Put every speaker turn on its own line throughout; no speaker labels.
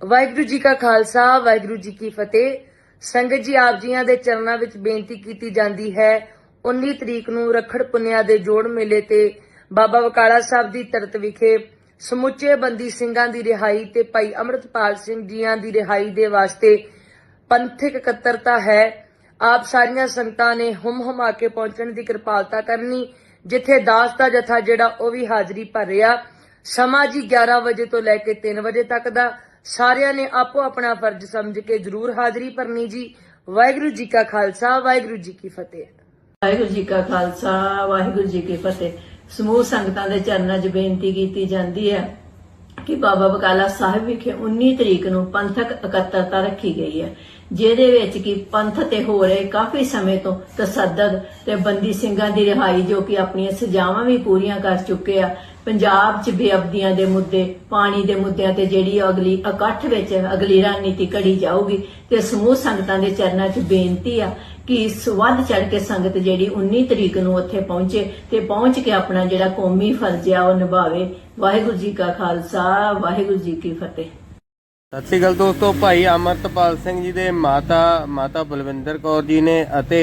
ਵਾਹਿਗੁਰੂ ਜੀ ਕਾ ਖਾਲਸਾ, ਵਾਹਿਗੁਰੂ ਜੀ ਕੀ ਫਤਿਹ। ਸੰਗਤ ਜੀ, ਆਪ ਜੀਆਂ ਦੇ ਚਰਨਾਂ ਵਿੱਚ ਬੇਨਤੀ ਕੀਤੀ ਜਾਂਦੀ ਹੈ 19 ਤਰੀਕ ਨੂੰ ਰਖੜ ਪੁੰਨਿਆ ਦੇ ਜੋੜ ਮੇਲੇ ਤੇ ਬਾਬਾ ਬਕਾਲਾ ਸਾਹਿਬ ਦੀ ਤਰਤ ਵਿਖੇ ਸਮੁੱਚੇ ਬੰਦੀ ਸਿੰਘਾਂ ਦੀ ਰਿਹਾਈ ਤੇ ਭਾਈ ਅਮਰਤਪਾਲ ਸਿੰਘ ਜੀਆਂ ਦੀ ਰਿਹਾਈ ਦੇ ਵਾਸਤੇ ਪੰਥਕ ਇਕੱਤਰਤਾ ਹੈ। ਆਪ ਸਾਰੀਆਂ ਸੰਗਤਾਂ ਨੇ ਹੁਮ ਹੁਮਾ ਕੇ ਪਹੁੰਚਣ ਦੀ ਕਿਰਪਾਲਤਾ ਕਰਨੀ, ਜਿੱਥੇ ਦਾਸ ਦਾ ਜਥਾ ਜਿਹੜਾ ਉਹ ਵੀ ਹਾਜ਼ਰੀ ਭਰ ਰਿਹਾ, ਸਮਾਂ ਜੀ 11 ਵਜੇ ਤੋਂ ਲੈ ਕੇ 3 ਵਜੇ ਤੱਕ ਦਾ ਸਾਰਿਆਂ ਨੇ ਆਪੋ ਆਪਣਾ ਫਰਜ਼ ਸਮਝ ਕੇ ਜ਼ਰੂਰ ਹਾਜ਼ਰੀ ਭਰਨੀ ਜੀ। ਵਾਹਿਗੁਰੂ ਜੀ ਕਾ ਖਾਲਸਾ, ਵਾਹਿਗੁਰੂ ਜੀ ਕੀ ਫਤਿਹ।
ਵਾਹਿਗੁਰੂ ਜੀ ਕਾ ਖਾਲਸਾ, ਵਾਹਿਗੁਰੂ ਜੀ ਕੀ ਫਤਿਹ। ਸਮੂਹ ਸੰਗਤਾਂ ਦੇ ਚਰਨਾਂ 'ਚ ਬੇਨਤੀ ਕੀਤੀ ਜਾਂਦੀ ਹੈ ਕਿ ਬਾਬਾ ਬਕਾਲਾ ਸਾਹਿਬ ਵਿਖੇ 19 ਤਰੀਕ ਨੂੰ ਪੰਥਕ ਇਕੱਤਰਤਾ ਰੱਖੀ ਗਈ ਹੈ, ਜਿਹਦੇ ਵਿੱਚ ਕਿ ਪੰਥ ਤੇ ਹੋ ਰਹੇ ਕਾਫੀ ਸਮੇਂ ਤੋਂ ਤਸੱਦਦ ਤੇ ਬੰਦੀ ਸਿੰਘਾਂ ਦੀ ਰਿਹਾਈ ਜੋ ਕਿ ਆਪਣੀਆਂ ਸਜ਼ਾਵਾਂ ਵੀ ਪੂਰੀਆਂ ਕਰ ਚੁੱਕੇ ਆ ਪੰਜਾਬ 'ਚ ਬੇਅਬਦੀਆਂ ਦੇ ਮੁੱਦੇ, ਪਾਣੀ ਦੇ ਮੁੱਦਿਆਂ ਤੇ ਜਿਹੜੀ ਅਗਲੀ ਇਕੱਠ ਵਿੱਚ ਅਗਲੀ ਰਣਨੀਤੀ ਘੜੀ ਜਾਊਗੀ ਤੇ ਸਮੂਹ ਸੰਗਤਾਂ ਦੇ ਚਰਨਾਂ 'ਚ ਬੇਨਤੀ ਆ ਕਿ ਵੱਧ ਚੜ ਕੇ ਸੰਗਤ ਜਿਹੜੀ 19 ਤਰੀਕ ਨੂੰ ਉੱਥੇ ਪਹੁੰਚੇ ਤੇ ਪਹੁੰਚ ਕੇ ਆਪਣਾ ਜਿਹੜਾ ਕੌਮੀ ਫਰਜ਼ ਆ ਉਹ ਨਿਭਾਵੇ। ਵਾਹਿਗੁਰੂ ਜੀ ਕਾ ਖਾਲਸਾ, ਵਾਹਿਗੁਰੂ ਜੀ ਕੀ ਫਤਿਹ।
ਸਤਿ ਸ਼੍ਰੀ ਅਕਾਲ ਦੋਸਤੋ, ਭਾਈ ਅਮਰਤਪਾਲ ਸਿੰਘ ਜੀ ਦੇ ਮਾਤਾ ਮਾਤਾ ਬਲਵਿੰਦਰ ਕੌਰ ਜੀ ਨੇ ਅਤੇ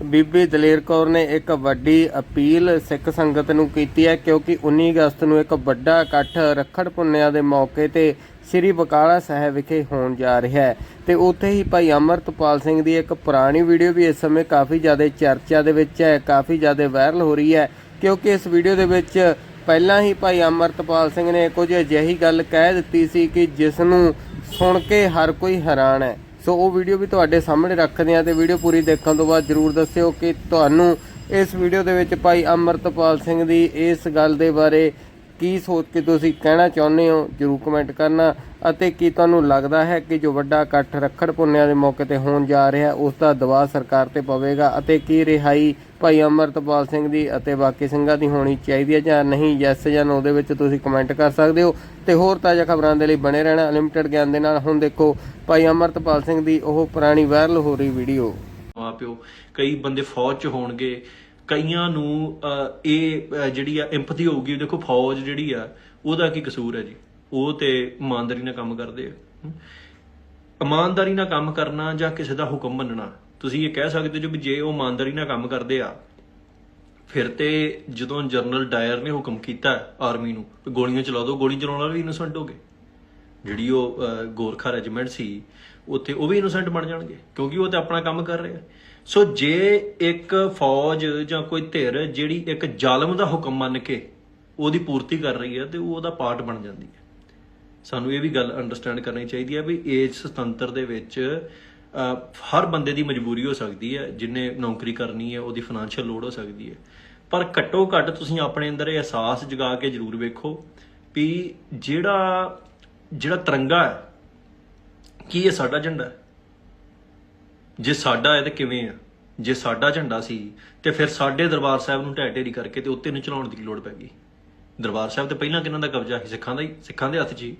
ਬੀਬੀ ਦਲੇਰ ਕੌਰ ਨੇ ਇੱਕ ਵੱਡੀ ਅਪੀਲ ਸਿੱਖ ਸੰਗਤ ਨੂੰ ਕੀਤੀ ਹੈ, ਕਿਉਂਕਿ 19 ਅਗਸਤ ਨੂੰ ਇੱਕ ਵੱਡਾ ਇਕੱਠ ਰੱਖੜ ਪੁੰਨਿਆ ਦੇ ਮੌਕੇ ਤੇ ਸ੍ਰੀ ਬਕਾਲਾ ਸਾਹਿਬ ਵਿਖੇ ਹੋਣ ਜਾ ਰਿਹਾ ਹੈ। ਤੇ ਉੱਥੇ ਹੀ ਭਾਈ ਅਮਰਤਪਾਲ ਸਿੰਘ ਦੀ ਇੱਕ ਪੁਰਾਣੀ ਵੀਡੀਓ ਵੀ ਇਸ ਸਮੇਂ ਕਾਫੀ ਜ਼ਿਆਦਾ ਚਰਚਾ ਦੇ ਵਿੱਚ ਹੈ, ਕਾਫੀ ਜ਼ਿਆਦਾ ਵਾਇਰਲ ਹੋ ਰਹੀ ਹੈ, ਕਿਉਂਕਿ ਇਸ ਵੀਡੀਓ ਦੇ ਵਿੱਚ ਪਹਿਲਾਂ ਹੀ ਭਾਈ ਅਮਰਤਪਾਲ ਸਿੰਘ ਨੇ ਕੁਝ ਅਜਿਹੀ ਗੱਲ ਕਹਿ ਦਿੱਤੀ ਸੀ ਕਿ ਜਿਸ ਨੂੰ ਸੁਣ ਕੇ ਹਰ ਕੋਈ ਹੈਰਾਨ ਹੈ। ਸੋ ਉਹ ਵੀਡੀਓ ਵੀ ਤੁਹਾਡੇ ਸਾਹਮਣੇ ਰੱਖਦੇ ਹਾਂ ਤੇ ਵੀਡੀਓ ਪੂਰੀ ਦੇਖਣ ਤੋਂ ਬਾਅਦ ਜਰੂਰ ਦੱਸਿਓ ਕਿ ਤੁਹਾਨੂੰ ਇਸ ਵੀਡੀਓ ਦੇ ਵਿੱਚ ਭਾਈ ਅਮਰਤਪਾਲ ਸਿੰਘ ਦੀ ਇਸ ਗੱਲ ਦੇ ਬਾਰੇ ਕੀ ਸੋਚ ਕੇ ਤੁਸੀਂ ਕਹਿਣਾ ਚਾਹੁੰਦੇ ਹੋ? ਜਰੂਰ ਕਮੈਂਟ ਕਰਨਾ। ਅਤੇ ਕੀ ਤੁਹਾਨੂੰ ਲੱਗਦਾ ਹੈ ਕਿ ਜੋ ਵੱਡਾ ਇਕੱਠ ਰੱਖੜ ਪੁੰਨਿਆ ਦੇ ਮੌਕੇ ਤੇ ਹੋਣ ਜਾ ਰਿਹਾ ਉਸ ਦਾ ਦਬਾਅ ਸਰਕਾਰ ਤੇ ਪਵੇਗਾ? ਅਤੇ ਕੀ ਰਿਹਾਈ ਭਾਈ ਅਮਰਤਪਾਲ ਸਿੰਘ ਦੀ ਅਤੇ ਬਾਕੀ ਸਿੰਘਾਂ ਦੀ ਹੋਣੀ ਚਾਹੀਦੀ ਹੈ ਜਾਂ ਨਹੀਂ? ਯੈਸ ਜਾਂ ਨੋ ਦੇ ਵਿੱਚ ਤੁਸੀਂ ਕਮੈਂਟ ਕਰ ਸਕਦੇ ਹੋ। ਤੇ ਹੋਰ ਤਾਜ਼ਾ ਖਬਰਾਂ ਦੇ ਲਈ ਬਣੇ ਰਹਿਣਾ ਅਨਲਿਮਟਿਡ ਗਿਆਨ ਦੇ ਨਾਲ। ਹੁਣ ਦੇਖੋ, ਭਾਈ ਅਮਰਤਪਾਲ ਸਿੰਘ ਦੀ ਉਹ ਪੁਰਾਣੀ ਵਾਇਰਲ ਹੋ ਰਹੀ ਵੀਡੀਓ
ਮਾਂ ਪਿਓ, ਕਈ ਬੰਦੇ ਫੌਜ ਚ ਹੋਣਗੇ ਕਈਆਂ ਨੂੰ ਅਹ, ਇਹ ਜਿਹੜੀ ਆ ਇੰਪਥੀ ਹੋਊਗੀ ਦੇਖੋ ਫੌਜ ਜਿਹੜੀ ਆ ਉਹਦਾ ਕੀ ਕਸੂਰ ਹੈ ਜੀ? ਉਹ ਤੇ ਇਮਾਨਦਾਰੀ ਨਾਲ ਕੰਮ ਕਰਦੇ ਆ। ਇਮਾਨਦਾਰੀ ਨਾਲ ਕੰਮ ਕਰਨਾ ਜਾਂ ਕਿਸੇ ਦਾ ਹੁਕਮ ਮੰਨਣਾ ਤੁਸੀਂ ਇਹ ਕਹਿ ਸਕਦੇ ਜੋ ਵੀ ਜੇ ਉਹ ਇਮਾਨਦਾਰੀ ਨਾਲ ਕੰਮ ਕਰਦੇ ਆ ਫਿਰ ਤੇ ਜਦੋਂ ਜਨਰਲ ਡਾਇਰ ਨੇ ਹੁਕਮ ਕੀਤਾ ਆਰਮੀ ਨੂੰ ਗੋਲੀਆਂ ਚਲਾ ਦਿਓ ਗੋਲੀ ਚਲਾਉਣ ਵਾਲੇ ਵੀ ਇਨੋਸੈਂਟ ਹੋ ਗਏ। ਜਿਹੜੀ ਉਹ ਗੋਰਖਾ ਰੈਜੀਮੈਂਟ ਸੀ ਉੱਥੇ ਉਹ ਵੀ ਇਨੋਸੈਂਟ ਬਣ ਜਾਣਗੇ ਕਿਉਂਕਿ ਉਹ ਤੇ ਆਪਣਾ ਕੰਮ ਕਰ ਰਹੇ। ਆ ਸੋ ਜੇ ਇੱਕ ਫੌਜ ਜਾਂ ਕੋਈ ਧਿਰ ਜਿਹੜੀ ਇੱਕ ਜ਼ਾਲਮ ਦਾ ਹੁਕਮ ਮੰਨ ਕੇ ਉਹਦੀ ਪੂਰਤੀ ਕਰ ਰਹੀ ਹੈ ਤੇ ਉਹ ਉਹਦਾ ਪਾਰਟ ਬਣ ਜਾਂਦੀ ਹੈ। ਸਾਨੂੰ ਇਹ ਵੀ ਗੱਲ ਅੰਡਰਸਟੈਂਡ ਕਰਨੀ ਚਾਹੀਦੀ ਹੈ ਵੀ ਇਸ ਸੁਤੰਤਰ ਦੇ ਵਿੱਚ ਹਰ ਬੰਦੇ ਦੀ ਮਜਬੂਰੀ ਹੋ ਸਕਦੀ ਹੈ, ਜਿਨੇ ਨੌਕਰੀ ਕਰਨੀ ਹੈ, ਉਹਦੀ ਫਾਈਨੈਂਸ਼ੀਅਲ ਲੋੜ ਹੋ ਸਕਦੀ ਹੈ। ਪਰ ਘੱਟੋ ਘੱਟ ਤੁਸੀਂ ਆਪਣੇ ਅੰਦਰ ਇਹ ਅਹਿਸਾਸ ਜਗਾ ਕੇ ਜ਼ਰੂਰ ਵੇਖੋ ਵੀ ਜਿਹੜਾ ਜਿਹੜਾ ਤਿਰੰਗਾ ਹੈ, ਕੀ ਇਹ ਸਾਡਾ ਝੰਡਾ ਹੈ? ਜੇ ਸਾਡਾ ਹੈ ਤੇ ਕਿਵੇਂ ਆ? ਜੇ ਸਾਡਾ ਝੰਡਾ ਸੀ ਤੇ ਫਿਰ ਸਾਡੇ ਦਰਬਾਰ ਸਾਹਿਬ ਨੂੰ ਢਹਿ ਢੇਰੀ ਕਰਕੇ ਤੇ ਉੱਤੇ ਨੂੰ ਚਲਾਉਣ ਦੀ ਲੋੜ ਪੈ ਗਈ? ਦਰਬਾਰ ਸਾਹਿਬ ਤੇ ਪਹਿਲਾਂ ਕਿਹਨਾਂ ਦਾ ਕਬਜ਼ਾ ਸੀ? ਸਿੱਖਾਂ ਦਾ ਹੀ, ਸਿੱਖਾਂ ਦੇ ਹੱਥ 'ਚ ਹੀ।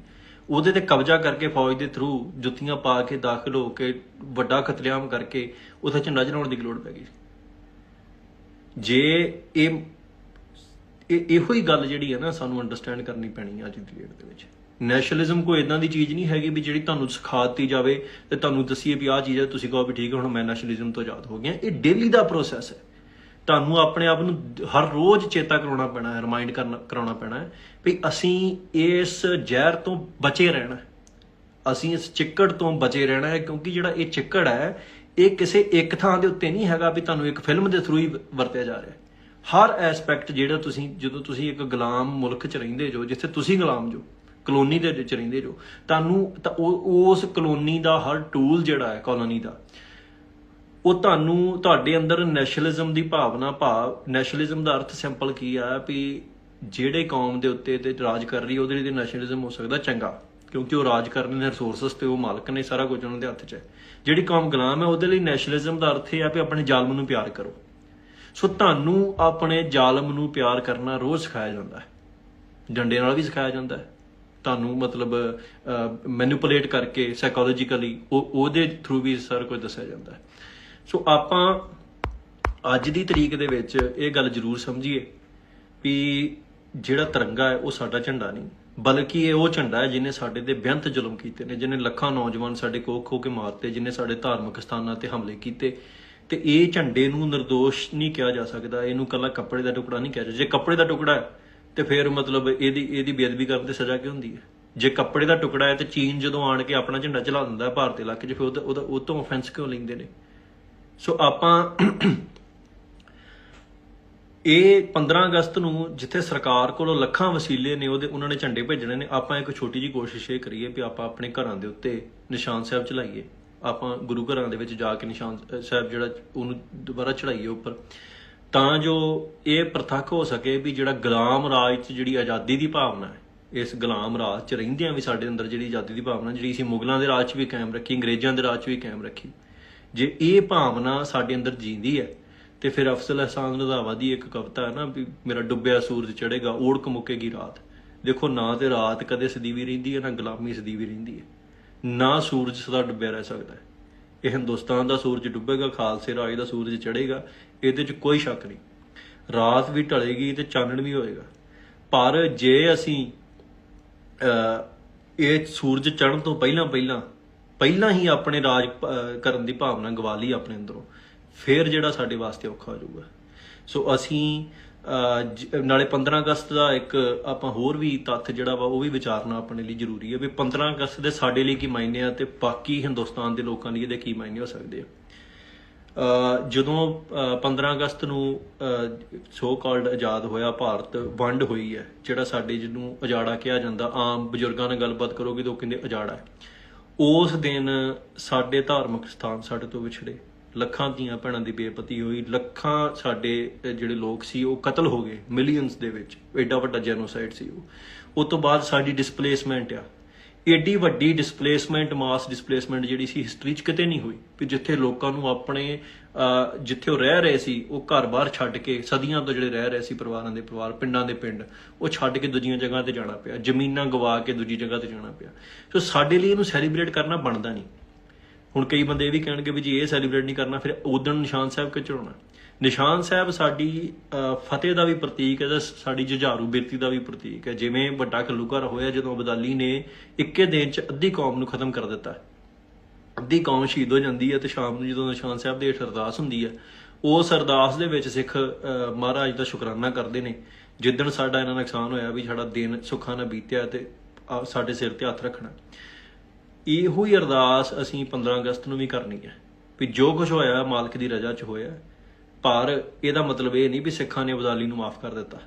ਉਹਦੇ ਤੇ ਕਬਜ਼ਾ ਕਰਕੇ ਫੌਜ ਦੇ ਥਰੂ ਜੁੱਤੀਆਂ ਪਾ ਕੇ ਦਾਖਲ ਹੋ ਕੇ ਵੱਡਾ ਕਤਲੇਆਮ ਕਰਕੇ ਉੱਥੇ ਝੰਡਾ ਚਲਾਉਣ ਦੀ ਲੋੜ ਪੈ ਗਈ? ਜੇ ਇਹ, ਇਹੋ ਹੀ ਗੱਲ ਜਿਹੜੀ ਹੈ ਨਾ ਸਾਨੂੰ ਅੰਡਰਸਟੈਂਡ ਕਰਨੀ ਪੈਣੀ ਅੱਜ ਦੀ ਡੇਟ ਦੇ ਵਿੱਚ। ਨੈਸ਼ਨਲਿਜ਼ਮ ਕੋਈ ਇਦਾਂ ਦੀ ਚੀਜ਼ ਨਹੀਂ ਹੈਗੀ ਵੀ ਜਿਹੜੀ ਤੁਹਾਨੂੰ ਸਿਖਾਤੀ ਜਾਵੇ ਤੇ ਤੁਹਾਨੂੰ ਦਸੀਏ ਵੀ ਆਹ ਚੀਜ਼ ਹੈ, ਤੁਸੀਂ ਕਹੋ ਵੀ ਠੀਕ ਹੈ, ਹੁਣ ਮੈਂ ਨੈਸ਼ਨਲਿਜ਼ਮ ਤੋਂ ਆਜ਼ਾਦ ਹੋ ਗਿਆ। ਇਹ ਡੇਲੀ ਦਾ ਪ੍ਰੋਸੈਸ ਹੈ। ਤੁਹਾਨੂੰ ਆਪਣੇ ਆਪ ਨੂੰ ਹਰ ਰੋਜ਼ ਚੇਤਾ ਕਰਾਉਣਾ ਪੈਣਾ ਹੈ ਰਿਮਾਈਂਡ ਕਰਨਾ ਕਰਾਉਣਾ ਪੈਣਾ ਹੈ ਵੀ ਅਸੀਂ ਇਸ ਜ਼ਹਿਰ ਤੋਂ ਬਚੇ ਰਹਿਣਾ ਅਸੀਂ ਇਸ ਚਿੱਕੜ ਤੋਂ ਬਚੇ ਰਹਿਣਾ ਹੈ, ਕਿਉਂਕਿ ਜਿਹੜਾ ਇਹ ਚਿੱਕੜ ਹੈ, ਇਹ ਕਿਸੇ ਇੱਕ ਥਾਂ ਦੇ ਉੱਤੇ ਨਹੀਂ ਹੈਗਾ ਵੀ ਤੁਹਾਨੂੰ ਇੱਕ ਫਿਲਮ ਦੇ ਥਰੂ ਹੀ ਵਰਤਿਆ ਜਾ ਰਿਹਾ ਹੈ। ਹਰ ਐਸਪੈਕਟ ਜਿਹੜਾ ਤੁਸੀਂ ਜਦੋਂ ਤੁਸੀਂ ਇੱਕ ਗੁਲਾਮ ਮੁਲਕ 'ਚ ਰਹਿੰਦੇ ਜੋ, ਜਿੱਥੇ ਤੁਸੀਂ ਗੁਲਾਮ ਜੋ ਕਲੋਨੀ ਦੇ ਵਿੱਚ ਰਹਿੰਦੇ ਜੋ ਤੁਹਾਨੂੰ ਤਾਂ ਉਹ- ਉਸ ਕਲੋਨੀ ਦਾ ਹਰ ਟੂਲ ਜਿਹੜਾ ਹੈ ਕਲੋਨੀ ਦਾ, ਉਹ ਤੁਹਾਨੂੰ ਤੁਹਾਡੇ ਅੰਦਰ ਨੈਸ਼ਨਲਿਜ਼ਮ ਦੀ ਭਾਵਨਾ ਭਾਵ ਨੈਸ਼ਨਲਿਜ਼ਮ ਦਾ ਅਰਥ ਸਿੰਪਲ ਕੀ ਆ ਵੀ ਜਿਹੜੇ ਕੌਮ ਦੇ ਉੱਤੇ ਤੇ ਰਾਜ ਕਰ ਰਹੀ ਉਹਦੇ ਲਈ ਨੈਸ਼ਨਲਿਜ਼ਮ ਹੋ ਸਕਦਾ ਚੰਗਾ, ਕਿਉਂਕਿ ਉਹ ਰਾਜ ਕਰਨ ਦੇ ਰਿਸੋਰਸਸ ਤੇ ਉਹ ਮਾਲਕ ਨੇ ਸਾਰਾ ਕੁਝ ਉਹਨਾਂ ਦੇ ਹੱਥ 'ਚ ਹੈ। ਜਿਹੜੀ ਕੌਮ ਗੁਲਾਮ ਹੈ, ਉਹਦੇ ਲਈ ਨੈਸ਼ਨਲਿਜ਼ਮ ਦਾ ਅਰਥ ਇਹ ਆ ਵੀ ਆਪਣੇ ਜ਼ਾਲਮ ਨੂੰ ਪਿਆਰ ਕਰੋ। ਸੋ ਤੁਹਾਨੂੰ ਆਪਣੇ ਜ਼ਾਲਮ ਨੂੰ ਪਿਆਰ ਕਰਨਾ ਰੋਜ਼ ਸਿਖਾਇਆ ਜਾਂਦਾ ਹੈ। ਡੰਡੇ ਨਾਲ ਵੀ ਸਿਖਾਇਆ ਜਾਂਦਾ ਹੈ। ਤੁਹਾਨੂੰ ਮਤਲਬ ਮੈਨੂਪੂਲੇਟ ਕਰਕੇ ਸਾਈਕੋਲੋਜੀਕਲੀ ਉਹ, ਉਹਦੇ ਥਰੂ ਵੀ ਸਾਰਾ ਕੁਝ ਦੱਸਿਆ ਜਾਂਦਾ ਹੈ। ਸੋ ਆਪਾਂ ਅੱਜ ਦੀ ਤਰੀਕ ਦੇ ਵਿੱਚ ਇਹ ਗੱਲ ਜ਼ਰੂਰ ਸਮਝੀਏ ਵੀ ਜਿਹੜਾ ਤਿਰੰਗਾ ਹੈ ਉਹ ਸਾਡਾ ਝੰਡਾ ਨਹੀਂ, ਬਲਕਿ ਇਹ ਉਹ ਝੰਡਾ ਹੈ ਜਿਹਨੇ ਸਾਡੇ ਤੇ ਬੇਅੰਤ ਜ਼ੁਲਮ ਕੀਤੇ ਨੇ, ਜਿਹਨੇ ਲੱਖਾਂ ਨੌਜਵਾਨ ਸਾਡੇ ਕੋਲ ਖੋ ਕੇ ਮਾਰਤੇ, ਜਿਹਨੇ ਸਾਡੇ ਧਾਰਮਿਕ ਸਥਾਨਾਂ ਤੇ ਹਮਲੇ ਕੀਤੇ। ਤੇ ਇਹ ਝੰਡੇ ਨੂੰ નિર્ਦੋਸ਼ ਨਹੀਂ ਕਿਹਾ ਜਾ ਸਕਦਾ, ਇਹਨੂੰ ਕੱਲਾ ਕੱਪੜੇ ਦਾ ਟੁਕੜਾ ਨਹੀਂ ਕਿਹਾ ਜਾ ਜੇ ਕੱਪੜੇ ਦਾ ਟੁਕੜਾ ਹੈ ਤੇ ਫਿਰ ਮਤਲਬ ਇਹਦੀ ਇਹਦੀ ਬੇਅਦਬੀ ਕਰਨ ਤੇ ਸਜ਼ਾ ਕੀ ਹੁੰਦੀ ਹੈ? ਜੇ ਕੱਪੜੇ ਦਾ ਟੁਕੜਾ ਹੈ ਤੇ ਚੀਨ ਜਦੋਂ ਆਣ ਕੇ ਆਪਣਾ ਝੰਡਾ ਚਲਾ ਦਿੰਦਾ ਹੈ ਭਾਰਤ ਇਲਾਕੇ 'ਚ, ਫਿਰ ਉਹਦਾ ਉਹਦਾ, ਉਹ ਤੋਂ ਆਫੈਂਸ ਕਿਉਂ ਲੈਂਦੇ ਨੇ? ਸੋ ਆਪਾਂ ਇਹ 15 ਅਗਸਤ ਨੂੰ ਜਿੱਥੇ ਸਰਕਾਰ ਕੋਲੋਂ ਲੱਖਾਂ ਵਸੀਲੇ ਨੇ, ਉਹਦੇ, ਉਹਨਾਂ ਨੇ ਝੰਡੇ ਭੇਜਣੇ ਨੇ, ਆਪਾਂ ਇੱਕ ਛੋਟੀ ਜੀ ਕੋਸ਼ਿਸ਼ ਇਹ ਕਰੀਏ ਵੀ ਆਪਾਂ ਆਪਣੇ ਘਰਾਂ ਦੇ ਉੱਤੇ ਨਿਸ਼ਾਨ ਸਾਹਿਬ ਚਲਾਈਏ। ਆਪਾਂ ਗੁਰੂ ਘਰਾਂ ਦੇ ਵਿੱਚ ਜਾ ਕੇ ਨਿਸ਼ਾਨ ਸਾਹਿਬ ਜਿਹੜਾ, ਉਹਨੂੰ ਦੁਬਾਰਾ ਚੜਾਈਏ ਉੱਪਰ। ਤਾਂ ਜੋ ਇਹ ਪ੍ਰਤੱਖ ਹੋ ਸਕੇ ਵੀ ਜਿਹੜਾ ਗੁਲਾਮ ਰਾਜ 'ਚ ਜਿਹੜੀ ਆਜ਼ਾਦੀ ਦੀ ਭਾਵਨਾ ਹੈ, ਇਸ ਗੁਲਾਮ ਰਾਜ 'ਚ ਰਹਿੰਦਿਆਂ ਵੀ ਸਾਡੇ ਅੰਦਰ ਜਿਹੜੀ ਆਜ਼ਾਦੀ ਦੀ ਭਾਵਨਾ, ਜਿਹੜੀ ਸੀ ਮੁਗਲਾਂ ਦੇ ਰਾਜ 'ਚ ਵੀ ਕਾਇਮ ਰੱਖੀ, ਅੰਗਰੇਜ਼ਾਂ ਦੇ ਰਾਜ 'ਚ ਵੀ ਕਾਇਮ ਰੱਖੀ। ਜੇ ਇਹ ਭਾਵਨਾ ਸਾਡੇ ਅੰਦਰ ਜੀਂਦੀ ਹੈ, ਤੇ ਫਿਰ ਅਫਸਲ ਅਹਿਸਾਨ ਰਜ਼ਾਵਾ ਦੀ ਇੱਕ ਕਵਿਤਾ ਹੈ ਨਾ ਵੀ ਮੇਰਾ ਡੁੱਬਿਆ ਸੂਰਜ ਚੜੇਗਾ ਓੜਕ ਮੁੱਕੇਗੀ ਰਾਤ। ਦੇਖੋ, ਨਾ ਤੇ ਰਾਤ ਕਦੇ ਸਦੀਵੀ ਰਹਿੰਦੀ ਹੈ, ਨਾ ਗੁਲਾਮੀ ਸਦੀਵੀ ਰਹਿੰਦੀ ਹੈ। ਨਾ ਸੂਰਜ ਸਦਾ ਡੁੱਬਿਆ ਰਹਿ ਸਕਦਾ ਹੈ। ਇਹ ਹਿੰਦੁਸਤਾਨ ਦਾ ਸੂਰਜ ਡੁੱਬੇਗਾ, ਖਾਲਸੇ ਰਾਜ ਦਾ ਸੂਰਜ ਚੜੇਗਾ ਇਹਦੇ 'ਚ ਕੋਈ ਸ਼ੱਕ ਨਹੀਂ। ਰਾਤ ਵੀ ਢਲੇਗੀ ਤੇ ਚਾਨਣ ਵੀ ਹੋਏਗਾ। ਪਰ ਜੇ ਅਸੀਂ ਅਹ, ਇਹ ਸੂਰਜ ਚੜ੍ਹਨ ਤੋਂ ਪਹਿਲਾਂ ਪਹਿਲਾਂ ਪਹਿਲਾਂ ਹੀ ਆਪਣੇ ਰਾਜ ਕਰਨ ਦੀ ਭਾਵਨਾ ਗਵਾ ਲਈ ਆਪਣੇ ਅੰਦਰੋਂ ਫਿਰ ਜਿਹੜਾ ਸਾਡੇ ਵਾਸਤੇ ਔਖਾ ਹੋ ਜਾਊਗਾ। ਸੋ ਅਸੀਂ ਅਹ, ਨਾਲੇ 15 ਅਗਸਤ ਦਾ ਇੱਕ ਆਪਾਂ ਹੋਰ ਵੀ ਤੱਥ ਜਿਹੜਾ ਵਾ ਉਹ ਵੀ ਵਿਚਾਰਨਾ ਆਪਣੇ ਲਈ ਜ਼ਰੂਰੀ ਹੈ ਵੀ 15 ਅਗਸਤ ਦੇ ਸਾਡੇ ਲਈ ਕੀ ਮਾਇਨੇ ਆ ਤੇ ਬਾਕੀ ਹਿੰਦੁਸਤਾਨ ਦੇ ਲੋਕਾਂ ਲਈ ਇਹਦੇ ਕੀ ਮਾਇਨੇ ਹੋ ਸਕਦੇ ਆ। ਜਦੋਂ, ਅਹ 15 ਅਗਸਤ ਨੂੰ ਸੋ ਕਾਲਡ ਆਜ਼ਾਦ ਹੋਇਆ, ਭਾਰਤ ਵੰਡ ਹੋਈ ਹੈ, ਜਿਹੜਾ ਸਾਡੇ ਜਿਹਨੂੰ ਉਜਾੜਾ ਕਿਹਾ ਜਾਂਦਾ, ਆਮ ਬਜ਼ੁਰਗਾਂ ਨਾਲ ਗੱਲਬਾਤ ਕਰੋਗੇ ਤਾਂ ਉਹ ਕਹਿੰਦੇ ਉਜਾੜਾ ਹੈ। ਉਸ ਦਿਨ ਸਾਡੇ ਧਾਰਮਿਕ ਸਥਾਨ ਸਾਡੇ ਤੋਂ ਵਿਛੜੇ। ਲੱਖਾਂ ਦੀਆਂ ਭੈਣਾਂ ਦੀ ਬੇਪਤੀ ਹੋਈ, ਲੱਖਾਂ ਸਾਡੇ ਜਿਹੜੇ ਲੋਕ ਸੀ ਉਹ ਕਤਲ ਹੋ ਗਏ ਮਿਲੀਅਨਸ ਦੇ ਵਿੱਚ, ਐਡਾ ਵੱਡਾ ਜੈਨੋਸਾਈਡ ਸੀ ਉਹ। ਉਸ ਤੋਂ ਬਾਅਦ ਸਾਡੀ ਡਿਸਪਲੇਸਮੈਂਟ ਆ। ਏਡੀ ਵੱਡੀ ਡਿਸਪਲੇਸਮੈਂਟ ਮਾਸ ਡਿਸਪਲੇਸਮੈਂਟ ਜਿਹੜੀ ਸੀ ਹਿਸਟਰੀ 'ਚ ਕਿਤੇ ਨਹੀਂ ਹੋਈ। ਕਿ ਜਿੱਥੇ ਲੋਕਾਂ ਨੂੰ ਆਪਣੇ ਜਿੱਥੇ ਉਹ ਰਹਿ ਰਹੇ ਸੀ, ਉਹ ਘਰ-ਬਾਰ ਛੱਡ ਕੇ, ਸਦੀਆਂ ਤੋਂ ਜਿਹੜੇ ਰਹਿ ਰਹੇ ਸੀ ਪਰਿਵਾਰਾਂ ਦੇ ਪਰਿਵਾਰ, ਪਿੰਡਾਂ ਦੇ ਪਿੰਡ, ਉਹ ਛੱਡ ਕੇ ਦੂਜੀਆਂ ਜਗ੍ਹਾ ਤੇ ਜਾਣਾ ਪਿਆ। ਜ਼ਮੀਨਾਂ ਗਵਾ ਕੇ ਦੂਜੀ ਜਗ੍ਹਾ ਤੇ ਜਾਣਾ ਪਿਆ। ਸੋ ਸਾਡੇ ਲਈ ਇਹਨੂੰ ਸੈਲੀਬ੍ਰੇਟ ਕਰਨਾ ਬਣਦਾ ਨਹੀਂ। ਹੁਣ ਕਈ ਬੰਦੇ ਇਹ ਵੀ ਕਹਿਣਗੇ ਵੀ ਜੀ ਇਹ ਸੈਲੀਬ੍ਰੇਟ ਨਹੀਂ ਕਰਨਾ ਫਿਰ ਉਦੋਂ ਨਿਸ਼ਾਨ ਸਾਹਿਬ ਕਿ ਚੜਾਉਣਾ ਨਿਸ਼ਾਨ ਸਾਹਿਬ ਸਾਡੀ ਫਤਿਹ ਦਾ ਵੀ ਪ੍ਰਤੀਕ ਹੈ ਤੇ ਸਾਡੀ ਜੁਝਾਰੂ ਬਿਰਤੀ ਦਾ ਵੀ ਪ੍ਰਤੀਕ ਹੈ। ਜਿਵੇਂ ਵੱਡਾ ਘੱਲੂਘਰ ਹੋਇਆ ਜਦੋਂ ਅਬਦਾਲੀ ਨੇ ਇੱਕੇ ਦਿਨ ਚ ਅੱਧੀ ਕੌਮ ਨੂੰ ਖਤਮ ਕਰ ਦਿੱਤਾ। ਅੱਧੀ ਕੌਮ ਸ਼ਹੀਦ ਹੋ ਜਾਂਦੀ ਹੈ ਤੇ ਸ਼ਾਮ ਨੂੰ ਜਦੋਂ ਨਿਸ਼ਾਨ ਸਾਹਿਬ ਦੇ ਹੇਠ ਅਰਦਾਸ ਹੁੰਦੀ ਹੈ ਉਸ ਅਰਦਾਸ ਦੇ ਵਿੱਚ ਸਿੱਖ ਅਹ, ਮਹਾਰਾਜ ਦਾ ਸ਼ੁਕਰਾਨਾ ਕਰਦੇ ਨੇ। ਜਿੱਦਣ ਸਾਡਾ ਇਹਨਾਂ ਨੁਕਸਾਨ ਹੋਇਆ ਵੀ ਸਾਡਾ ਦਿਨ ਸੁੱਖਾਂ ਨਾਲ ਬੀਤਿਆ ਤੇ ਸਾਡੇ ਸਿਰ ਤੇ ਹੱਥ ਰੱਖਣਾ। ਇਹੋ ਹੀ ਅਰਦਾਸ ਅਸੀਂ 15 ਅਗਸਤ ਨੂੰ ਵੀ ਕਰਨੀ ਹੈ ਵੀ ਜੋ ਕੁਝ ਹੋਇਆ, ਮਾਲਕ ਦੀ ਰਜ਼ਾ 'ਚ ਹੋਇਆ। ਪਰ ਇਹਦਾ ਮਤਲਬ ਇਹ ਨਹੀਂ ਵੀ ਸਿੱਖਾਂ ਨੇ ਅਬਦਾਲੀ ਨੂੰ ਮਾਫ ਕਰ ਦਿੱਤਾ।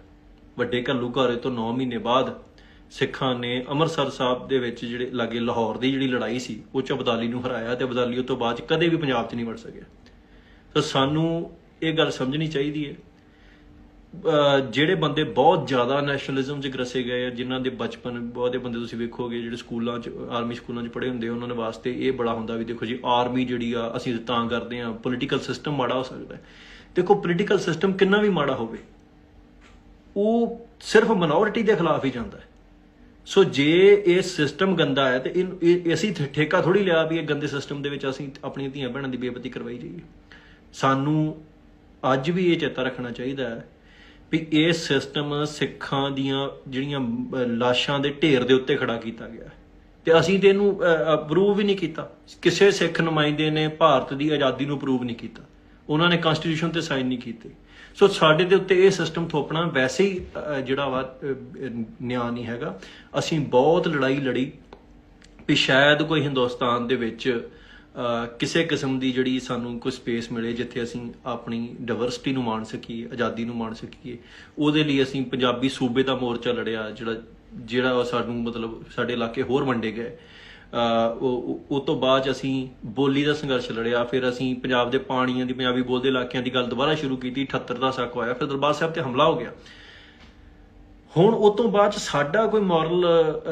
ਵੱਡੇ ਘੱਲੂ ਘਾਰੇ ਤੋਂ 9 ਮਹੀਨੇ ਬਾਅਦ ਸਿੱਖਾਂ ਨੇ ਅੰਮ੍ਰਿਤਸਰ ਸਾਹਿਬ ਦੇ ਵਿੱਚ ਜਿਹੜੇ ਲਾਗੇ ਲਾਹੌਰ ਦੀ ਜਿਹੜੀ ਲੜਾਈ ਸੀ, ਉਹ 'ਚ ਅਬਦਾਲੀ ਨੂੰ ਹਰਾਇਆ ਤੇ ਅਬਦਾਲੀ ਉਹ ਤੋਂ ਬਾਅਦ 'ਚ ਕਦੇ ਵੀ ਪੰਜਾਬ 'ਚ ਨਹੀਂ ਵੜ ਸਕਿਆ। ਤਾਂ ਸਾਨੂੰ ਇਹ ਗੱਲ ਸਮਝਣੀ ਚਾਹੀਦੀ ਹੈ ਜਿਹੜੇ ਬੰਦੇ ਬਹੁਤ ਜ਼ਿਆਦਾ ਨੈਸ਼ਨਲਿਜ਼ਮ 'ਚ ਗਰਸੇ ਗਏ ਆ ਜਿਨ੍ਹਾਂ ਦੇ ਬਚਪਨ ਬਹੁਤੇ ਬੰਦੇ ਤੁਸੀਂ ਵੇਖੋਗੇ ਜਿਹੜੇ ਸਕੂਲਾਂ 'ਚ ਆਰਮੀ ਸਕੂਲਾਂ 'ਚ ਪੜ੍ਹੇ ਹੁੰਦੇ ਆ, ਉਹਨਾਂ ਦੇ ਵਾਸਤੇ ਇਹ ਬੜਾ ਹੁੰਦਾ ਵੀ ਦੇਖੋ ਜੀ ਆਰਮੀ ਜਿਹੜੀ ਆ ਅਸੀਂ ਤਾਂ ਕਰਦੇ ਆ ਪੋਲੀਟੀਕਲ ਸਿਸਟਮ ਮਾੜਾ ਹੋ ਸਕਦਾ ਦੇਖੋ ਪੋਲੀਟੀਕਲ ਸਿਸਟਮ ਕਿੰਨਾ ਵੀ ਮਾੜਾ ਹੋਵੇ ਉਹ ਸਿਰਫ ਮਿਨੋਰਿਟੀ ਦੇ ਖਿਲਾਫ ਹੀ ਜਾਂਦਾ ਹੈ। ਸੋ ਜੇ ਇਹ ਸਿਸਟਮ ਗੰਦਾ ਹੈ ਤੇ ਇਹ- ਇਹ ਅਸੀਂ ਠੇਕਾ ਥੋੜੀ ਲਿਆ ਵੀ ਇਹ ਗੰਦੇ ਸਿਸਟਮ ਦੇ ਵਿੱਚ ਅਸੀਂ ਆਪਣੀਆਂ ਧੀਆਂ ਭੈਣਾਂ ਦੀ ਬੇਇੱਜ਼ਤੀ ਕਰਵਾਈ ਜਾਈਏ। ਸਾਨੂੰ ਅੱਜ ਵੀ ਇਹ ਚੇਤਾ ਰੱਖਣਾ ਚਾਹੀਦਾ ਹੈ ਵੀ ਇਹ ਸਿਸਟਮ ਸਿੱਖਾਂ ਦੀਆਂ ਜਿਹੜੀਆਂ ਲਾਸ਼ਾਂ ਦੇ ਢੇਰ ਦੇ ਉੱਤੇ ਖੜਾ ਕੀਤਾ ਗਿਆ ਹੈ। ਤੇ ਅਸੀਂ ਤੇ ਇਹਨੂੰ ਅਪਰੂਵ ਵੀ ਨਹੀਂ ਕੀਤਾ। ਕਿਸੇ ਸਿੱਖ ਨੁਮਾਇੰਦੇ ਨੇ ਭਾਰਤ ਦੀ ਆਜ਼ਾਦੀ ਨੂੰ ਅਪਰੂਵ ਨਹੀਂ ਕੀਤਾ। ਉਹਨਾਂ ਨੇ ਕਨਸਟੀਟਿਊਸ਼ਨ ਤੇ ਸਾਈਨ ਨਹੀਂ ਕੀਤੇ। ਸੋ ਸਾਡੇ ਦੇ ਉੱਤੇ ਇਹ ਸਿਸਟਮ ਥੋਪਣਾ ਵੈਸੇ ਹੀ ਜਿਹੜਾ ਵਾ ਨਿਆਂ ਨਹੀਂ ਹੈਗਾ। ਅਸੀਂ ਬਹੁਤ ਲੜਾਈ ਲੜੀ ਵੀ ਸ਼ਾਇਦ ਕੋਈ ਹਿੰਦੁਸਤਾਨ ਦੇ ਵਿੱਚ ਕਿਸੇ ਕਿਸਮ ਦੀ ਜਿਹੜੀ ਸਾਨੂੰ ਕੋਈ ਸਪੇਸ ਮਿਲੇ ਜਿੱਥੇ ਅਸੀਂ ਆਪਣੀ ਡਾਇਵਰਸਿਟੀ ਨੂੰ ਮਾਣ ਸਕੀਏ, ਆਜ਼ਾਦੀ ਨੂੰ ਮਾਣ ਸਕੀਏ, ਉਹਦੇ ਲਈ ਅਸੀਂ ਪੰਜਾਬੀ ਸੂਬੇ ਦਾ ਮੋਰਚਾ ਲੜਿਆ, ਜਿਹੜਾ ਜਿਹੜਾ ਸਾਨੂੰ ਮਤਲਬ ਸਾਡੇ ਇਲਾਕੇ ਹੋਰ ਵੰਡੇ ਗਏ। ਉਹ ਤੋਂ ਬਾਅਦ 'ਚ ਅਸੀਂ ਬੋਲੀ ਦਾ ਸੰਘਰਸ਼ ਲੜਿਆ, ਫਿਰ ਅਸੀਂ ਪੰਜਾਬ ਦੇ ਪਾਣੀਆਂ ਦੀ, ਪੰਜਾਬੀ ਬੋਲਦੇ ਇਲਾਕਿਆਂ ਦੀ ਗੱਲ ਦੁਬਾਰਾ ਸ਼ੁਰੂ ਕੀਤੀ 78 ਦਾ ਸਾਕ ਹੋਇਆ, ਫਿਰ ਦਰਬਾਰ ਸਾਹਿਬ ਤੇ ਹਮਲਾ ਹੋ ਗਿਆ। ਹੁਣ ਉਸ ਤੋਂ ਬਾਅਦ 'ਚ ਸਾਡਾ ਕੋਈ ਮੋਰਲ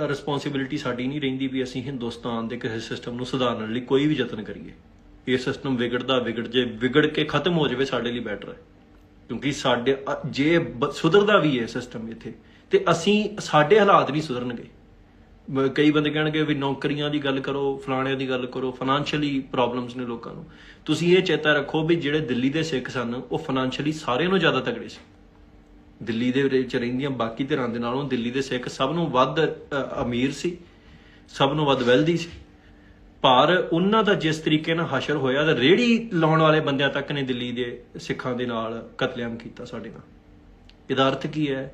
ਰਿਸਪੌਂਸਿਬਿਲਿਟੀ ਸਾਡੀ ਨਹੀਂ ਰਹਿੰਦੀ ਵੀ ਅਸੀਂ ਹਿੰਦੁਸਤਾਨ ਦੇ ਕਿਸੇ ਸਿਸਟਮ ਨੂੰ ਸੁਧਾਰਨ ਲਈ ਕੋਈ ਵੀ ਯਤਨ ਕਰੀਏ। ਇਹ ਸਿਸਟਮ ਵਿਗੜਦਾ ਵਿਗੜ ਜੇ, ਵਿਗੜ ਕੇ ਖਤਮ ਹੋ ਜਾਵੇ, ਸਾਡੇ ਲਈ ਬੈਟਰ ਹੈ। ਕਿਉਂਕਿ ਸਾਡੇ ਜੇ ਸੁਧਰਦਾ ਵੀ ਹੈ ਸਿਸਟਮ ਇੱਥੇ, ਤੇ ਅਸੀਂ, ਸਾਡੇ ਹਾਲਾਤ ਨਹੀਂ ਸੁਧਰਨਗੇ। ਕਈ ਬੰਦੇ ਕਹਿਣਗੇ ਵੀ ਨੌਕਰੀਆਂ ਦੀ ਗੱਲ ਕਰੋ, ਫਲਾਣਿਆਂ ਦੀ ਗੱਲ ਕਰੋ ਫਾਈਨੈਂਸ਼ੀਅਲੀ ਪ੍ਰੋਬਲਮਸ ਨੇ ਲੋਕਾਂ ਨੂੰ। ਤੁਸੀਂ ਇਹ ਚੇਤਾ ਰੱਖੋ ਵੀ ਜਿਹੜੇ ਦਿੱਲੀ ਦੇ ਸਿੱਖ ਸਨ, ਉਹ ਫਾਈਨੈਂਸ਼ੀਅਲੀ ਸਾਰਿਆਂ ਨਾਲੋਂ ਜ਼ਿਆਦਾ ਤਗੜੇ ਸੀ। ਦਿੱਲੀ ਦੇ ਵਿੱਚ ਰਹਿੰਦੀਆਂ, ਬਾਕੀ ਧਿਰਾਂ ਦੇ ਨਾਲੋਂ ਦਿੱਲੀ ਦੇ ਸਿੱਖ ਸਭ ਨੂੰ ਵੱਧ ਅਮੀਰ ਸੀ, ਸਭ ਨੂੰ ਵੱਧ ਵੈਲਦੀ ਸੀ। ਪਰ ਉਹਨਾਂ ਦਾ ਜਿਸ ਤਰੀਕੇ ਨਾਲ ਹਸ਼ਰ ਹੋਇਆ, ਤਾਂ ਰੇੜੀ ਲਾਉਣ ਵਾਲੇ ਬੰਦਿਆਂ ਤੱਕ ਨੇ ਦਿੱਲੀ ਦੇ ਸਿੱਖਾਂ ਦੇ ਨਾਲ ਕਤਲੇਆਮ ਕੀਤਾ ਸਾਡੇ ਨਾਲ। ਇਹਦਾ ਅਰਥ ਕੀ ਹੈ?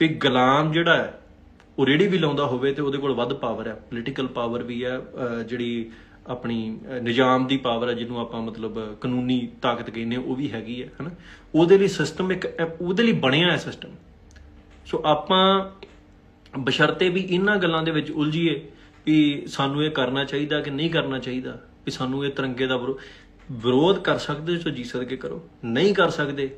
ਵੀ ਗੁਲਾਮ ਜਿਹੜਾ ਹੈ, ਉਹ ਰੇੜੀ ਵੀ ਲਾਉਂਦਾ ਹੋਵੇ ਤੇ ਉਹਦੇ ਕੋਲ ਵੱਧ ਪਾਵਰ ਹੈ ਪੋਲੀਟੀਕਲ ਪਾਵਰ ਵੀ ਹੈ ਜਿਹੜੀ ਆਪਣੀ ਨਿਜ਼ਾਮ ਦੀ ਪਾਵਰ ਹੈ ਜਿਹਨੂੰ ਆਪਾਂ ਮਤਲਬ ਕਾਨੂੰਨੀ ਤਾਕਤ ਕਹਿੰਦੇ ਹਾਂ, ਉਹ ਵੀ ਹੈਗੀ ਹੈ ਹਨਾ? ਉਹਦੇ ਲਈ ਸਿਸਟਮ ਇੱਕ ਉਹਦੇ ਲਈ ਬਣਿਆ ਹੈ ਸਿਸਟਮ ਸੋ ਆਪਾਂ ਬਸ਼ਰਤੇ ਵੀ ਇਹਨਾਂ ਗੱਲਾਂ ਦੇ ਵਿੱਚ ਉਲਝੀਏ ਵੀ ਸਾਨੂੰ ਇਹ ਕਰਨਾ ਚਾਹੀਦਾ ਕਿ ਨਹੀਂ ਕਰਨਾ ਚਾਹੀਦਾ ਵੀ ਸਾਨੂੰ ਇਹ ਤਿਰੰਗੇ ਦਾ ਵਿਰੋ- ਵਿਰੋਧ ਕਰ ਸਕਦੇ ਸੋ ਜੀ ਸਦਕੇ ਕਰੋ। ਨਹੀਂ ਕਰ ਸਕਦੇ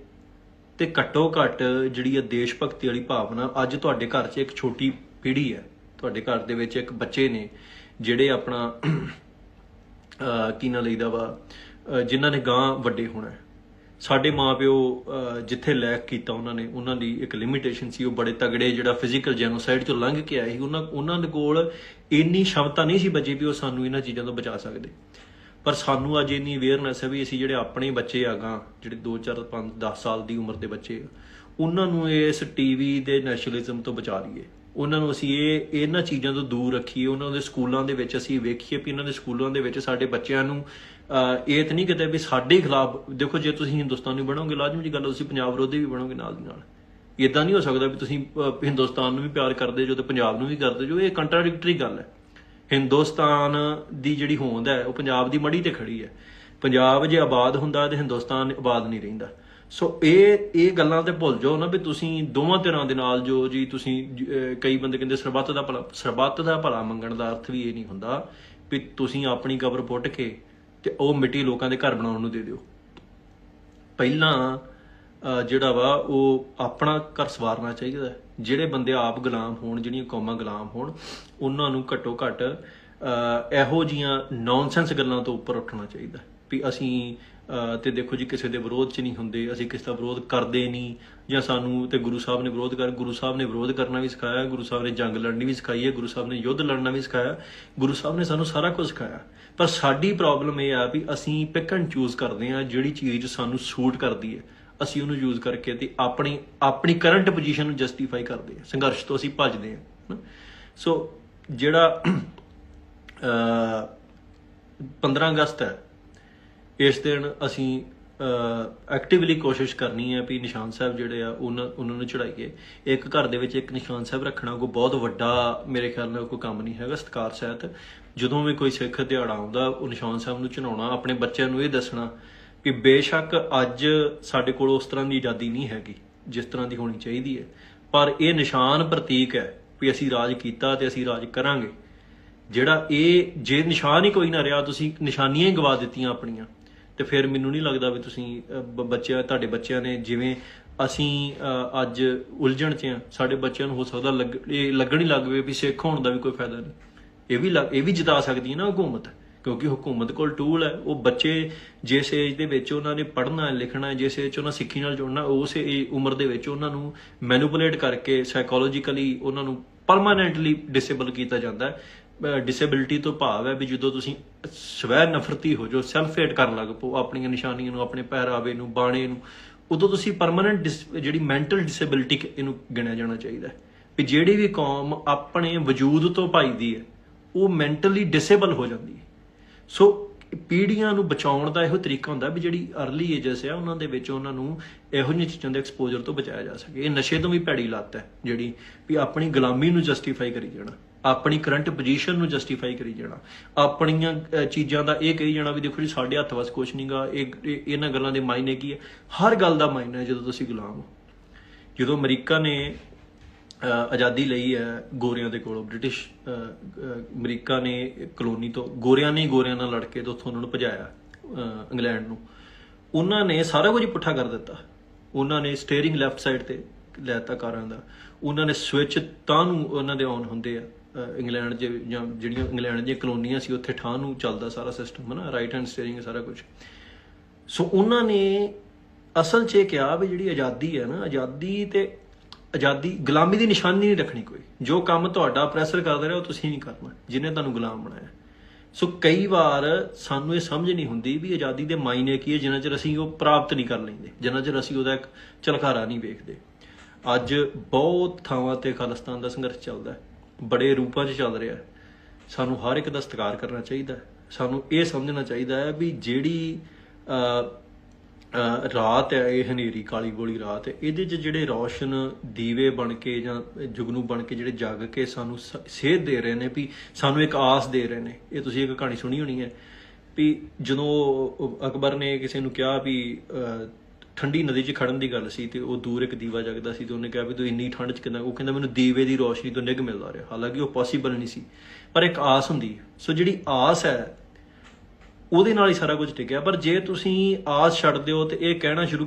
ਤੇ ਘੱਟੋ ਘੱਟ ਜਿਹੜੀ ਇਹ ਦੇਸ਼ ਭਗਤੀ ਵਾਲੀ ਭਾਵਨਾ ਅੱਜ ਤੁਹਾਡੇ ਘਰ 'ਚ ਇੱਕ ਛੋਟੀ ਪੀੜ੍ਹੀ ਹੈ। ਤੁਹਾਡੇ ਘਰ ਦੇ ਵਿੱਚ ਇੱਕ ਬੱਚੇ ਨੇ ਜਿਹੜੇ ਆਪਣਾ ਕੀ ਨਾ ਲਈਦਾ ਵਾ? ਜਿਨ੍ਹਾਂ ਨੇ ਗਾਂ ਵੱਡੇ ਹੋਣਾ ਸਾਡੇ ਮਾਪਿਓ, ਅਹ, ਜਿੱਥੇ ਲੈਕ ਕੀਤਾ ਉਹਨਾਂ ਨੇ, ਉਹਨਾਂ ਦੀ ਇੱਕ ਲਿਮਿਟੇਸ਼ਨ ਸੀ। ਉਹ ਬੜੇ ਤਗੜੇ ਜਿਹੜਾ ਫਿਜ਼ੀਕਲ ਜੈਨੋਸਾਈਡ 'ਚੋਂ ਲੰਘ ਕੇ ਆਏ ਸੀ। ਉਹਨਾਂ ਉਹਨਾਂ ਦੇ ਕੋਲ ਇੰਨੀ ਸ਼ਮਤਾ ਨਹੀਂ ਸੀ ਬਚੀ ਵੀ ਉਹ ਸਾਨੂੰ ਇਹਨਾਂ ਚੀਜ਼ਾਂ ਤੋਂ ਬਚਾ ਸਕਦੇ। ਪਰ ਸਾਨੂੰ ਅੱਜ ਇੰਨੀ ਅਵੇਅਰਨੈਸ ਹੈ ਵੀ ਅਸੀਂ ਜਿਹੜੇ ਆਪਣੇ ਬੱਚੇ ਆਗਾ ਜਿਹੜੇ 2 4 5 10 ਸਾਲ ਦੀ ਉਮਰ ਦੇ ਬੱਚੇ ਉਹਨਾਂ ਨੂੰ ਇਸ ਟੀਵੀ ਦੇ ਨੈਸ਼ਨਲਿਜ਼ਮ ਤੋਂ ਬਚਾ ਲਈਏ। ਉਹਨਾਂ ਨੂੰ ਅਸੀਂ ਇਹ, ਇਹਨਾਂ ਚੀਜ਼ਾਂ ਤੋਂ ਦੂਰ ਰੱਖੀਏ, ਉਹਨਾਂ ਦੇ ਸਕੂਲਾਂ ਦੇ ਵਿੱਚ ਅਸੀਂ ਵੇਖੀਏ ਵੀ ਇਹਨਾਂ ਦੇ ਸਕੂਲਾਂ ਦੇ ਵਿੱਚ ਸਾਡੇ ਬੱਚਿਆਂ ਨੂੰ ਇਹ ਤਾਂ ਨਹੀਂ ਕਿਤੇ ਵੀ ਸਾਡੇ ਖਿਲਾਫ, ਦੇਖੋ ਜੇ ਤੁਸੀਂ ਹਿੰਦੁਸਤਾਨੀ ਬਣੋਗੇ, ਲਾਜ਼ਮੀ ਜੀ ਗੱਲ ਤੁਸੀਂ ਪੰਜਾਬ ਵਿਰੋਧੀ ਵੀ ਬਣੋਗੇ ਨਾਲ ਦੀ ਨਾਲ। ਇਦਾਂ ਨਹੀਂ ਹੋ ਸਕਦਾ ਵੀ ਤੁਸੀਂ ਹਿੰਦੁਸਤਾਨ ਨੂੰ ਵੀ ਪਿਆਰ ਕਰਦੇ ਜੋ ਤੇ ਪੰਜਾਬ ਨੂੰ ਵੀ ਕਰਦੇ ਜੋ, ਇਹ ਕੰਟਰਾਡਿਕਟਰੀ ਗੱਲ ਹੈ। ਹਿੰਦੁਸਤਾਨ ਦੀ ਜਿਹੜੀ ਹੋਂਦ ਹੈ, ਉਹ ਪੰਜਾਬ ਦੀ ਮੜੀ ਤੇ ਖੜੀ ਹੈ। ਪੰਜਾਬ ਜੇ ਆਬਾਦ ਹੁੰਦਾ ਤੇ ਹਿੰਦੁਸਤਾਨ ਆਬਾਦ ਨਹੀਂ ਰਹਿੰਦਾ। ਸੋ ਇਹ ਇਹ ਗੱਲਾਂ ਤੇ ਭੁੱਲ ਜਾਓ ਨਾ ਵੀ ਤੁਸੀਂ ਦੋਵਾਂ ਧਿਰਾਂ ਦੇ ਨਾਲ ਜੋ ਜੀ ਤੁਸੀਂ ਕਈ ਬੰਦੇ ਕਹਿੰਦੇ ਸਰਬੱਤ ਦਾ ਭਲਾ ਸਰਬੱਤ ਦਾ ਭਲਾ ਮੰਗਣ ਦਾ ਅਰਥ ਵੀ ਇਹ ਨਹੀਂ ਹੁੰਦਾ ਵੀ ਤੁਸੀਂ ਆਪਣੀ ਕਬਰ ਪੁੱਟ ਕੇ ਤੇ ਉਹ ਮਿੱਟੀ ਲੋਕਾਂ ਦੇ ਘਰ ਬਣਾਉਣ ਨੂੰ ਦੇ ਦਿਓ। ਪਹਿਲਾਂ ਅਹ, ਜਿਹੜਾ ਵਾ ਉਹ ਆਪਣਾ ਘਰ ਸਵਾਰਨਾ ਚਾਹੀਦਾ ਜਿਹੜੇ ਬੰਦੇ ਆਪ ਗੁਲਾਮ ਹੋਣ ਜਿਹੜੀਆਂ ਕੌਮਾਂ ਗੁਲਾਮ ਹੋਣ ਉਹਨਾਂ ਨੂੰ ਘੱਟੋ ਘੱਟ ਅਹ, ਇਹੋ ਜੀਆਂ ਨੌਨਸੈਂਸ ਗੱਲਾਂ ਤੋਂ ਉੱਪਰ ਉੱਠਣਾ ਚਾਹੀਦਾ ਵੀ ਅਸੀਂ ਤੇ ਦੇਖੋ ਜੀ ਕਿਸੇ ਦੇ ਵਿਰੋਧ 'ਚ ਨਹੀਂ ਹੁੰਦੇ, ਅਸੀਂ ਕਿਸੇ ਦਾ ਵਿਰੋਧ ਕਰਦੇ ਨਹੀਂ, ਜਾਂ ਸਾਨੂੰ ਤੇ ਗੁਰੂ ਸਾਹਿਬ ਨੇ ਵਿਰੋਧ ਕਰ, ਗੁਰੂ ਸਾਹਿਬ ਨੇ ਵਿਰੋਧ ਕਰਨਾ ਵੀ ਸਿਖਾਇਆ, ਗੁਰੂ ਸਾਹਿਬ ਨੇ ਜੰਗ ਲੜਨੀ ਵੀ ਸਿਖਾਈ ਹੈ, ਗੁਰੂ ਸਾਹਿਬ ਨੇ ਯੁੱਧ ਲੜਨਾ ਵੀ ਸਿਖਾਇਆ, ਗੁਰੂ ਸਾਹਿਬ ਨੇ ਸਾਨੂੰ ਸਾਰਾ ਕੁਝ ਸਿਖਾਇਆ। ਪਰ ਸਾਡੀ ਪ੍ਰੋਬਲਮ ਇਹ ਆ ਵੀ ਅਸੀਂ ਪਿਕ ਐਂਡ ਚੂਜ਼ ਕਰਦੇ ਆ ਜਿਹੜੀ ਚੀਜ਼ ਸਾਨੂੰ ਸੂਟ ਕਰਦੀ ਹੈ। ਅਸੀਂ ਉਹਨੂੰ ਯੂਜ਼ ਕਰਕੇ ਤੇ ਆਪਣੀ ਆਪਣੀ ਕਰੰਟ ਪੋਜੀਸ਼ਨ ਨੂੰ ਜਸਟੀਫਾਈ ਕਰਦੇ ਆ ਸੰਘਰਸ਼ ਤੋਂ ਅਸੀਂ ਭੱਜਦੇ ਆ ਸੋ ਜਿਹੜਾ ਅ 15 ਅਗਸਤ ਹੈ ਇਸ ਦਿਨ ਅਸੀਂ ਐਕਟਿਵਲੀ ਕੋਸ਼ਿਸ਼ ਕਰਨੀ ਹੈ ਵੀ ਨਿਸ਼ਾਨ ਸਾਹਿਬ ਜਿਹੜੇ ਆ, ਉਹਨਾਂ ਉਹਨਾਂ ਨੂੰ ਚੜਾਈਏ ਇੱਕ ਘਰ ਦੇ ਵਿੱਚ ਇੱਕ ਨਿਸ਼ਾਨ ਸਾਹਿਬ ਰੱਖਣਾ ਕੋਈ ਬਹੁਤ ਵੱਡਾ, ਮੇਰੇ ਖਿਆਲ ਨਾਲ ਕੋਈ ਕੰਮ ਨਹੀਂ ਹੈਗਾ, ਸਤਕਾਰ ਸਹਿਤ। ਜਦੋਂ ਵੀ ਕੋਈ ਸਿੱਖ ਦਿਹਾੜਾ ਆਉਂਦਾ, ਉਹ ਨਿਸ਼ਾਨ ਸਾਹਿਬ ਨੂੰ ਚੜਾਉਣਾ ਆਪਣੇ ਬੱਚਿਆਂ ਨੂੰ ਇਹ ਦੱਸਣਾ ਵੀ ਬੇਸ਼ੱਕ ਅੱਜ ਸਾਡੇ ਕੋਲ ਉਸ ਤਰ੍ਹਾਂ ਦੀ ਆਜ਼ਾਦੀ ਨਹੀਂ ਹੈਗੀ, ਜਿਸ ਤਰ੍ਹਾਂ ਦੀ ਹੋਣੀ ਚਾਹੀਦੀ ਹੈ। ਪਰ ਇਹ ਨਿਸ਼ਾਨ ਪ੍ਰਤੀਕ ਹੈ ਵੀ ਅਸੀਂ ਰਾਜ ਕੀਤਾ ਤੇ ਅਸੀਂ ਰਾਜ ਕਰਾਂਗੇ। ਜਿਹੜਾ ਇਹ, ਜੇ ਨਿਸ਼ਾਨ ਹੀ ਕੋਈ ਨਾ ਰਿਹਾ, ਤੁਸੀਂ ਨਿਸ਼ਾਨੀਆਂ ਹੀ ਗਵਾ ਦਿੱਤੀਆਂ ਆਪਣੀਆਂ। ਤੇ ਫਿਰ ਮੈਨੂੰ ਨਹੀਂ ਲੱਗਦਾ ਵੀ ਤੁਸੀਂ ਬੱਚਿਆਂ, ਤੁਹਾਡੇ ਬੱਚਿਆਂ ਨੇ ਜਿਵੇਂ ਅਸੀਂ ਅੱਜ ਉਲਝਣ 'ਚ ਆ ਸਾਡੇ ਬੱਚਿਆਂ ਨੂੰ ਹੋ ਸਕਦਾ ਲੱਗ, ਇਹ ਲੱਗਣ ਹੀ ਲੱਗ ਪਵੇ ਵੀ ਸਿੱਖ ਹੋਣ ਦਾ ਵੀ ਕੋਈ ਫਾਇਦਾ ਨਹੀਂ। ਇਹ ਵੀ ਇਹ ਵੀ ਜਿਤਾ ਸਕਦੀ ਹੈ ਨਾ ਹਕੂਮਤ, ਕਿਉਂਕਿ ਹਕੂਮਤ ਕੋਲ ਟੂਲ ਹੈ, ਉਹ ਬੱਚੇ ਜਿਸ ਏਜ ਦੇ ਵਿੱਚ ਉਹਨਾਂ ਨੇ ਪੜ੍ਹਨਾ, ਲਿਖਣਾ, ਜਿਸ ਏਜ 'ਚ ਉਹਨਾਂ ਸਿੱਖੀ ਨਾਲ ਜੁੜਨਾ, ਉਸ ਏ- ਉਮਰ ਦੇ ਵਿੱਚ ਉਹਨਾਂ ਨੂੰ ਮੈਨੂਪੂਲੇਟ ਕਰਕੇ ਸਾਈਕੋਲੋਜੀਕਲੀ ਉਹਨਾਂ ਨੂੰ ਪਰਮਾਨੈਂਟਲੀ ਡਿਸੇਬਲ ਕੀਤਾ ਜਾਂਦਾ ਡਿਸੇਬਿਲਿਟੀ ਤੋਂ ਭਾਵ ਹੈ ਵੀ ਜਦੋਂ ਤੁਸੀਂ ਸਵੈ ਨਫ਼ਰਤੀ ਹੋ ਜੋ ਸੈਲਫ ਹੇਟ ਕਰਨ ਲੱਗ ਪਓ, ਆਪਣੀਆਂ ਨਿਸ਼ਾਨੀਆਂ ਨੂੰ, ਆਪਣੇ ਪਹਿਰਾਵੇ ਨੂੰ, ਬਾਣੇ ਨੂੰ, ਉਦੋਂ ਤੁਸੀਂ ਪਰਮਾਨੈਂਟ ਜਿਹੜੀ ਮੈਂਟਲ ਡਿਸੇਬਿਲਿਟੀ ਇਹਨੂੰ ਗਿਣਿਆ ਜਾਣਾ ਚਾਹੀਦਾ ਹੈ। ਵੀ ਜਿਹੜੀ ਵੀ ਕੌਮ ਆਪਣੇ ਵਜੂਦ ਤੋਂ ਭਾਈਦੀ ਹੈ, ਉਹ ਮੈਂਟਲੀ ਡਿਸੇਬਲ ਹੋ ਜਾਂਦੀ ਹੈ। ਸੋ ਪੀੜ੍ਹੀਆਂ ਨੂੰ ਬਚਾਉਣ ਦਾ ਇਹੋ ਤਰੀਕਾ ਹੁੰਦਾ ਵੀ ਜਿਹੜੀ ਅਰਲੀ ਏਜਸ ਆ, ਉਹਨਾਂ ਦੇ ਵਿੱਚ ਉਹਨਾਂ ਨੂੰ ਇਹੋ ਜਿਹੀਆਂ ਚੀਜ਼ਾਂ ਦੇ ਐਕਸਪੋਜ਼ਰ ਤੋਂ ਬਚਾਇਆ ਜਾ ਸਕੇ। ਇਹ ਨਸ਼ੇ ਤੋਂ ਵੀ ਭੈੜੀ ਲੱਤ ਹੈ, ਜਿਹੜੀ ਵੀ ਆਪਣੀ ਗੁਲਾਮੀ ਨੂੰ ਜਸਟੀਫਾਈ ਕਰੀ ਜਾਣਾ। ਆਪਣੀ ਕਰੰਟ ਪੋਜੀਸ਼ਨ ਨੂੰ ਜਸਟੀਫਾਈ ਕਰੀ ਜਾਣਾ। ਆਪਣੀਆਂ ਚੀਜ਼ਾਂ ਦਾ ਇਹ ਕਹੀ ਜਾਣਾ ਵੀ ਦੇਖੋ ਜੀ, ਸਾਡੇ ਹੱਥ ਵਸ ਕੁਝ ਨਹੀਂਗਾ ਇਹ ਇਹਨਾਂ ਗੱਲਾਂ ਦੇ ਮਾਇਨੇ ਕੀ ਹੈ? ਹਰ ਗੱਲ ਦਾ ਮਾਇਨਾ ਹੈ ਜਦੋਂ ਤੁਸੀਂ ਗੁਲਾਮ ਹੋ। ਜਦੋਂ ਅਮਰੀਕਾ ਨੇ ਆਜ਼ਾਦੀ ਲਈ ਹੈ ਗੋਰਿਆਂ ਦੇ ਕੋਲੋਂ, ਬ੍ਰਿਟਿਸ਼ ਅਮਰੀਕਾ ਨੇ ਕਲੋਨੀ ਤੋਂ, ਗੋਰਿਆਂ ਨੇ ਗੋਰਿਆਂ ਨਾਲ ਲੜ ਕੇ ਉੱਥੋਂ ਉਹਨਾਂ ਨੂੰ ਭਜਾਇਆ ਇੰਗਲੈਂਡ ਨੂੰ। ਉਹਨਾਂ ਨੇ ਸਾਰਾ ਕੁਝ ਪੁੱਠਾ ਕਰ ਦਿੱਤਾ। ਉਹਨਾਂ ਨੇ ਸਟੀਅਰਿੰਗ ਲੈਫਟ ਸਾਈਡ ਤੇ ਲੈਤਾ ਕਾਰਾਂ ਦਾ। ਉਹਨਾਂ ਨੇ ਸਵਿਚ ਤਾਂ ਨੂੰ ਉਹਨਾਂ ਦੇ ਆਨ ਹੁੰਦੇ ਆ। ਇੰਗਲੈਂਡ ਦੇ ਜਾਂ ਜਿਹੜੀਆਂ ਇੰਗਲੈਂਡ ਦੀਆਂ ਕਲੋਨੀਆਂ ਸੀ, ਉੱਥੇ ਠਾਂ ਨੂੰ ਚੱਲਦਾ ਸਾਰਾ ਸਿਸਟਮ ਹੈ ਨਾ ਰਾਈਟ ਹੈਂਡ ਸਟੀਅਰਿੰਗ ਸਾਰਾ ਕੁਝ ਸੋ ਉਹਨਾਂ ਨੇ ਅਸਲ 'ਚ ਇਹ ਕਿਹਾ ਵੀ ਜਿਹੜੀ ਆਜ਼ਾਦੀ ਹੈ ਨਾ, ਆਜ਼ਾਦੀ ਤੇ ਆਜ਼ਾਦੀ, ਗੁਲਾਮੀ ਦੀ ਨਿਸ਼ਾਨੀ ਨਹੀਂ ਰੱਖਣੀ ਕੋਈ। ਜੋ ਕੰਮ ਤੁਹਾਡਾ ਪ੍ਰੈਸ਼ਰ ਕਰਦਾ ਰਿਹਾ, ਉਹ ਤੁਸੀਂ ਨਹੀਂ ਕਰਨਾ ਜਿਹਨੇ ਤੁਹਾਨੂੰ ਗੁਲਾਮ ਬਣਾਇਆ। ਸੋ ਕਈ ਵਾਰ ਸਾਨੂੰ ਇਹ ਸਮਝ ਨਹੀਂ ਹੁੰਦੀ ਵੀ ਆਜ਼ਾਦੀ ਦੇ ਮਾਇਨੇ ਕੀ ਹੈ ਜਿੰਨਾ ਚਿਰ ਅਸੀਂ ਉਹ ਪ੍ਰਾਪਤ ਨਹੀਂ ਕਰ ਲੈਂਦੇ ਜਿੰਨਾ ਚਿਰ ਅਸੀਂ ਉਹਦਾ ਇੱਕ ਝਲਕਾਰਾ ਨਹੀਂ ਵੇਖਦੇ। ਅੱਜ ਬਹੁਤ ਥਾਵਾਂ ਤੇ ਖਾਲਿਸਤਾਨ ਦਾ ਸੰਘਰਸ਼ ਚੱਲਦਾ ਹੈ। ਬੜੇ ਰੂਪਾਂ 'ਚ ਚੱਲ ਰਿਹਾ ਸਾਨੂੰ ਹਰ ਇੱਕ ਦਾ ਸਤਿਕਾਰ ਕਰਨਾ ਚਾਹੀਦਾ ਸਾਨੂੰ ਇਹ ਸਮਝਣਾ ਚਾਹੀਦਾ ਹੈ ਵੀ ਜਿਹੜੀ ਰਾਤ ਹੈ ਇਹ ਹਨੇਰੀ ਕਾਲੀ ਗੋਲੀ ਰਾਤ ਹੈ ਇਹਦੇ 'ਚ ਜਿਹੜੇ ਰੌਸ਼ਨ ਦੀਵੇ ਬਣ ਕੇ ਜਾਂ ਜੁਗਨੂ ਬਣ ਕੇ ਜਿਹੜੇ ਜਗ ਕੇ ਸਾਨੂੰ ਸ- ਸੇਧ ਦੇ ਰਹੇ ਨੇ ਵੀ ਸਾਨੂੰ ਇੱਕ ਆਸ ਦੇ ਰਹੇ ਨੇ। ਇਹ ਤੁਸੀਂ ਇੱਕ ਕਹਾਣੀ ਸੁਣੀ ਹੋਣੀ ਹੈ ਵੀ ਜਦੋਂ ਅਕਬਰ ਨੇ ਕਿਸੇ ਨੂੰ ਕਿਹਾ ਵੀ ਅਹ, ਠੰਡੀ ਨਦੀ 'ਚ ਖੜਨ ਦੀ ਗੱਲ ਸੀ ਤੇ ਉਹ ਦੂਰ ਇੱਕ ਦੀਵਾ ਜਗਦਾ ਸੀ ਤੇ ਉਹਨੇ ਕਿਹਾ ਵੀ ਤੂੰ ਇੰਨੀ ਠੰਡ 'ਚ ਕਿੰਨਾ ਉਹ ਕਹਿੰਦਾ ਮੈਨੂੰ ਦੀਵੇ ਦੀ ਰੋਸ਼ਨੀ ਤੋਂ ਨਿੱਘ ਮਿਲਦਾ ਰਿਹਾ, ਹਾਲਾਂਕਿ ਉਹ ਪੋਸੀਬਲ ਨਹੀਂ ਸੀ। ਪਰ ਇੱਕ ਆਸ ਹੁੰਦੀ, ਸੋ ਜਿਹੜੀ ਆਸ ਹੈ, ਉਹਦੇ ਨਾਲ ਹੀ ਸਾਰਾ ਕੁਝ ਟਿਕਿਆ। ਪਰ ਜੇ ਤੁਸੀਂ ਆਸ ਛੱਡ ਦਿਓ ਤੇ ਇਹ ਕਹਿਣਾ ਸ਼ੁਰੂ ਕਰ